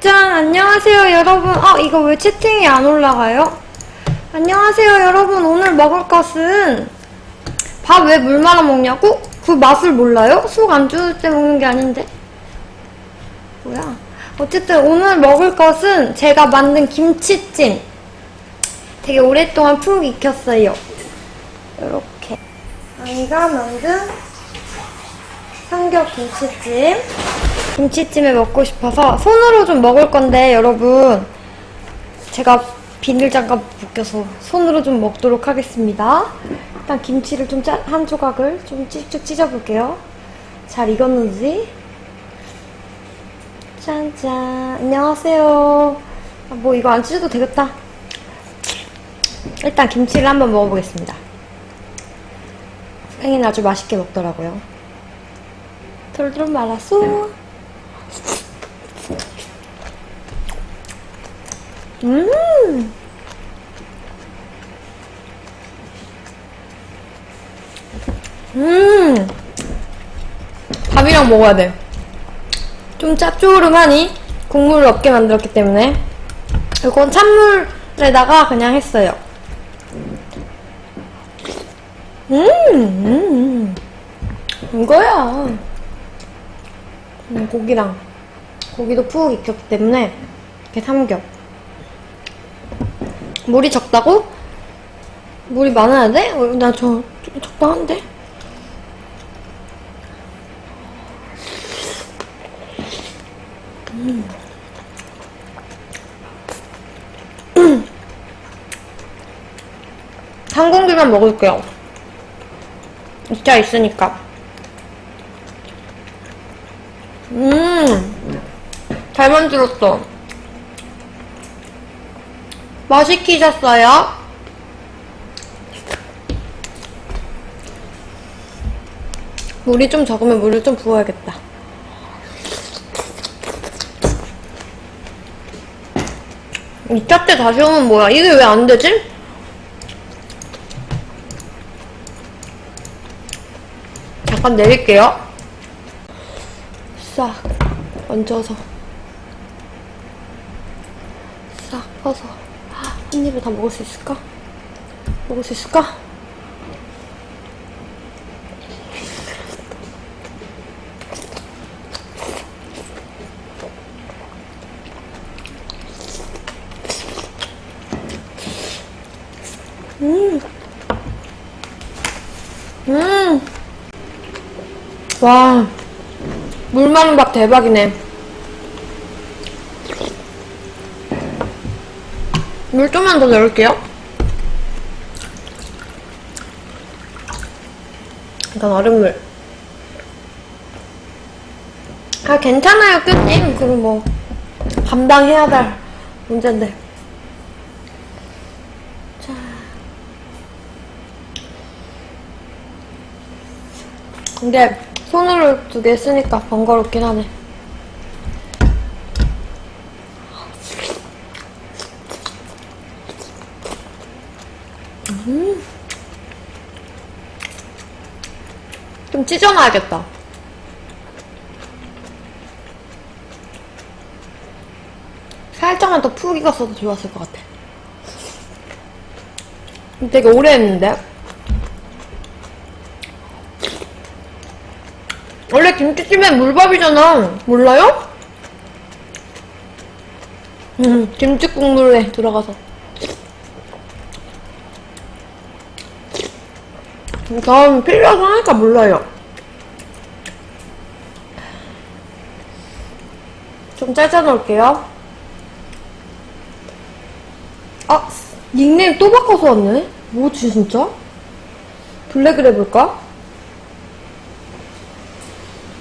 짠, 안녕하세요, 여러분. 어, 이거 왜 채팅이 안 올라가요? 안녕하세요, 여러분. 오늘 먹을 것은 밥 왜 물 말아 먹냐고? 그 맛을 몰라요? 속안 좋을 때 먹는 게 아닌데. 뭐야? 어쨌든 오늘 먹을 것은 제가 만든 김치찜. 되게 오랫동안 푹 익혔어요. 이렇게. 아이가 만든 삼겹 김치찜. 김치찜을 먹고 싶어서 손으로 좀 먹을 건데 여러분 제가 비닐 장갑 벗겨서 손으로 좀 먹도록 하겠습니다. 일단 김치를 좀 한 조각을 좀 쭉쭉 찢어볼게요. 잘 익었는지. 짠짠. 안녕하세요. 아, 뭐 이거 안 찢어도 되겠다. 일단 김치를 한번 먹어보겠습니다. 생이는 아주 맛있게 먹더라고요. 돌돌 말았어. 음. 음. 밥이랑 먹어야 돼. 좀 짭조름하니 국물을 없게 만들었기 때문에 이건 찬물에다가 그냥 했어요. 음, 음, 음. 이거야. 음, 고기랑 고기도 푹 익혔기 때문에 이렇게 삼겹. 물이 적다고? 물이 많아야 돼? 어, 나저 적당한데? 음. 한 공기만 먹을게요. 진짜 있으니까. 음, 잘 만들었어. 뭐 시키셨어요? 물이 좀 적으면 물을 좀 부어야겠다. 이 짭대 다시 오면 뭐야? 이게 왜 안 되지? 잠깐 내릴게요. 싹 얹어서 싹 퍼서 한 입에 다 먹을 수 있을까? 먹을 수 있을까? 음. 음. 와. 물 많은 밥 대박이네. 물 좀만 더 넣을게요. 일단 얼음물. 아, 괜찮아요, 끝님. 그럼 뭐, 감당해야 될 문제인데. 자. 근데, 손으로 두 개 쓰니까 번거롭긴 하네. 음. 좀 찢어놔야겠다. 살짝만 더 푹 익었어도 좋았을 것 같아. 되게 오래 했는데? 원래 김치찜엔 물밥이잖아. 몰라요? 음, 김치 국물에 들어가서. 전 필요해서 하니까 몰라요. 좀 짜자 놓을게요. 아, 닉네임 또 바꿔서 왔네? 뭐지, 진짜? 블랙을 해볼까?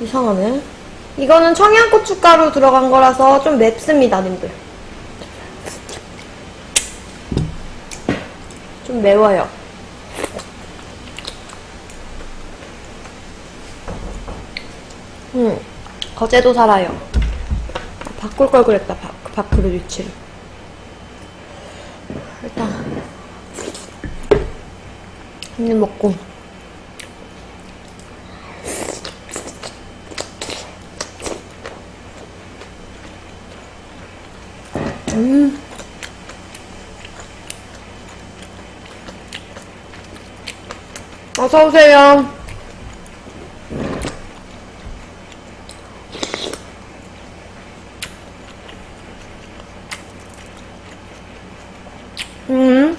이상하네. 이거는 청양고춧가루 들어간 거라서 좀 맵습니다, 님들. 좀 매워요. 음, 거제도 살아요. 아, 바꿀 걸 그랬다, 바, 밥그릇 위치를. 일단, 한 입 먹고. 음. 어서 오세요. 음.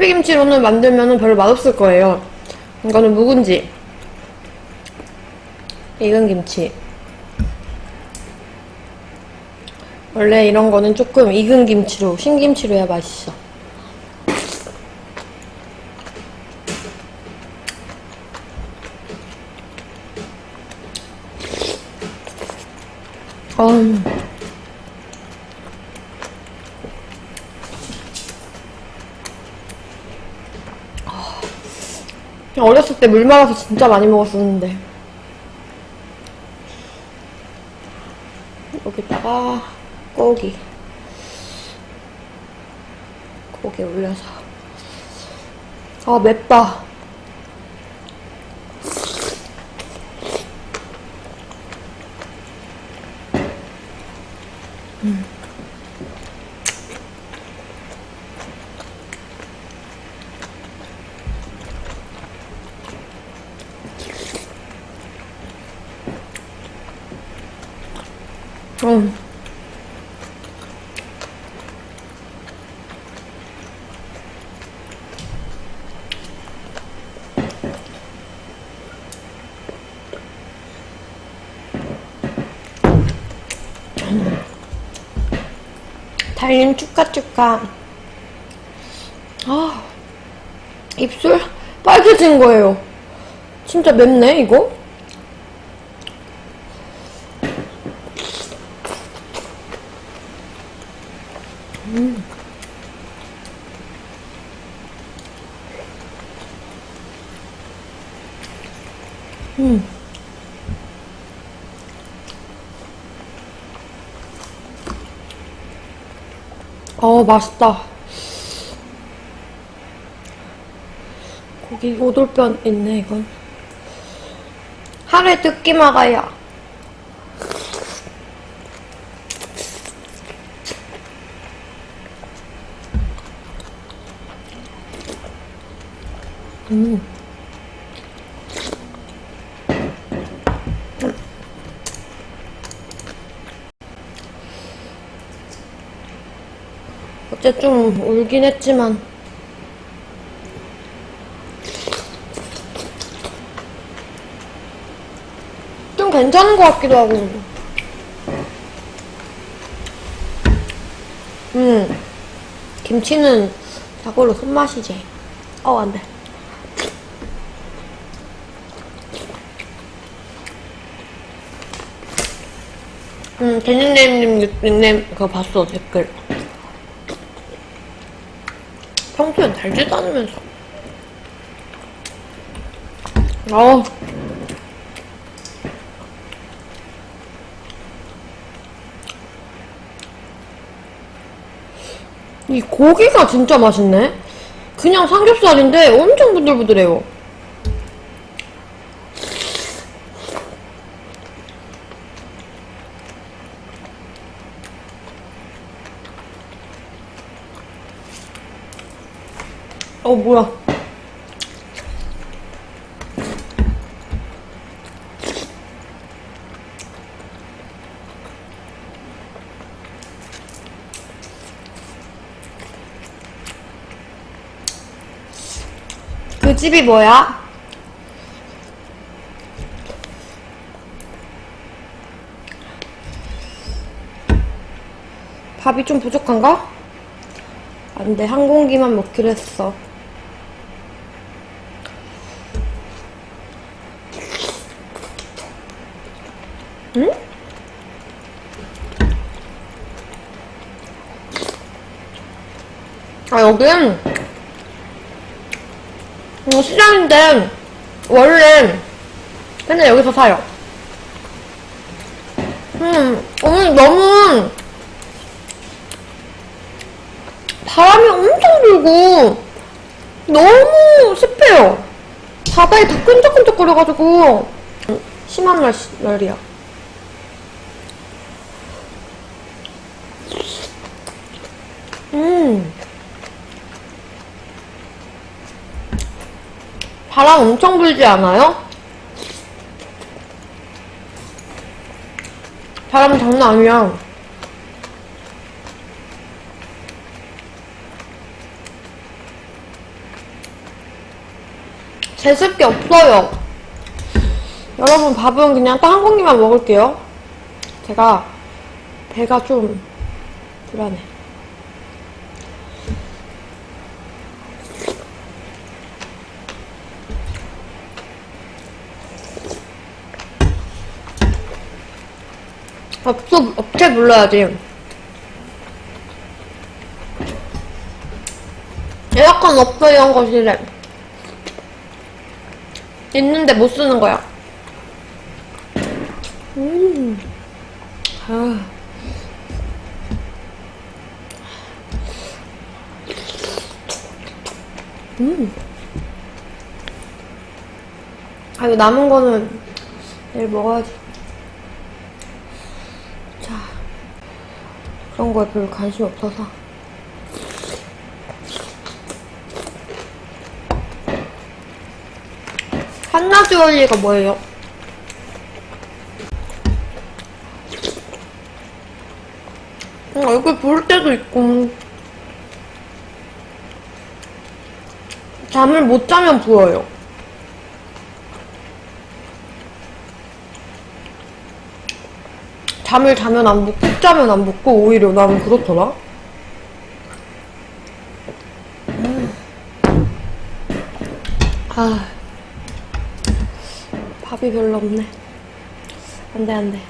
실비김치로는 만들면 별로 맛없을 거예요. 이거는 묵은지. 익은 김치. 원래 이런 거는 조금 익은 김치로, 신김치로 해야 맛있어. 음. 어렸을 때 물 말아서 진짜 많이 먹었었는데. 여기다가 고기. 고기 올려서. 아, 맵다. 음. 달님 축하축하. 아, 입술 빨개진 거예요. 진짜 맵네, 이거? 어, 맛있다. 고기 오돌뼈 있네, 이건. 하루에 듣기 막아야. 음. 어째 좀 울긴 했지만. 좀 괜찮은 것 같기도 하고. 음 김치는 저걸로 손맛이지. 어 안돼. 음, 대니네임님 닉네임 그거 봤어 댓글 평소엔 달지도 않으면서. 어. 이 고기가 진짜 맛있네. 그냥 삼겹살인데 엄청 부들부들해요. 어, 뭐야. 그 집이 뭐야? 밥이 좀 부족한가? 안 돼, 한 공기만 먹기로 했어. 응? 아, 여긴, 어, 시장인데, 원래, 맨날 여기서 사요. 음, 오늘 너무, 바람이 엄청 불고, 너무 습해요. 바다에 다 끈적끈적거려가지고, 심한 날, 날이야. 음. 바람 엄청 불지 않아요? 바람 장난 아니야. 제습기 없어요. 여러분 밥은 그냥 딱 한 공기만 먹을게요. 제가 배가 좀 불안해. 업소, 업체 불러야지. 에어컨 없어요, 거실에. 있는데 못 쓰는 거야. 음. 아. 음. 아, 이거 남은 거는 내일 먹어야지. 그런 거에 별로 관심 없어서. 한라주얼리가 뭐예요? 음, 얼굴 부을 때도 있고 잠을 못 자면 부어요. 잠을 자면 안 붓고 푹 자면 안 붓고 오히려 나는 그렇더라. 음. 아 밥이 별로 없네. 안돼 안돼.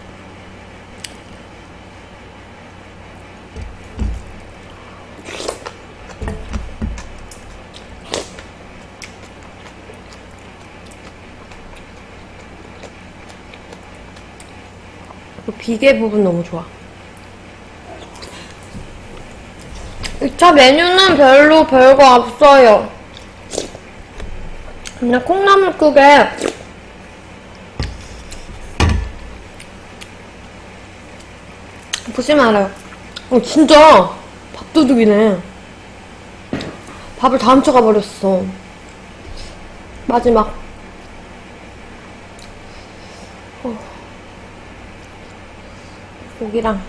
그 비계 부분 너무 좋아. 2차 메뉴는 별로 별거 없어요. 그냥 콩나물국에 보시면 알아요. 어, 진짜 밥도둑이네. 밥을 다 훔쳐가 버렸어. 마지막. 고기랑.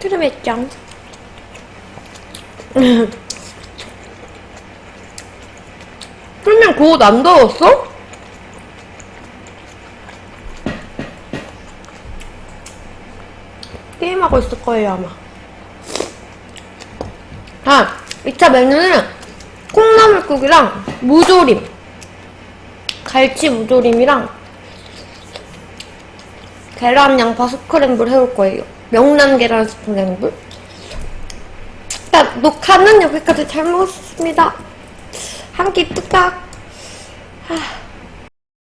트름했짱. 그러면 그옷 안 더웠어? 게임하고 있을 거예요, 아마. 아, 2차 메뉴는 콩나물국이랑 무조림. 갈치 무조림이랑 계란 양파 스크램블 해올 거예요. 명란 계란 스크램블. 자, 녹화는 여기까지 잘 먹었습니다. 한 끼 뚝딱. 하.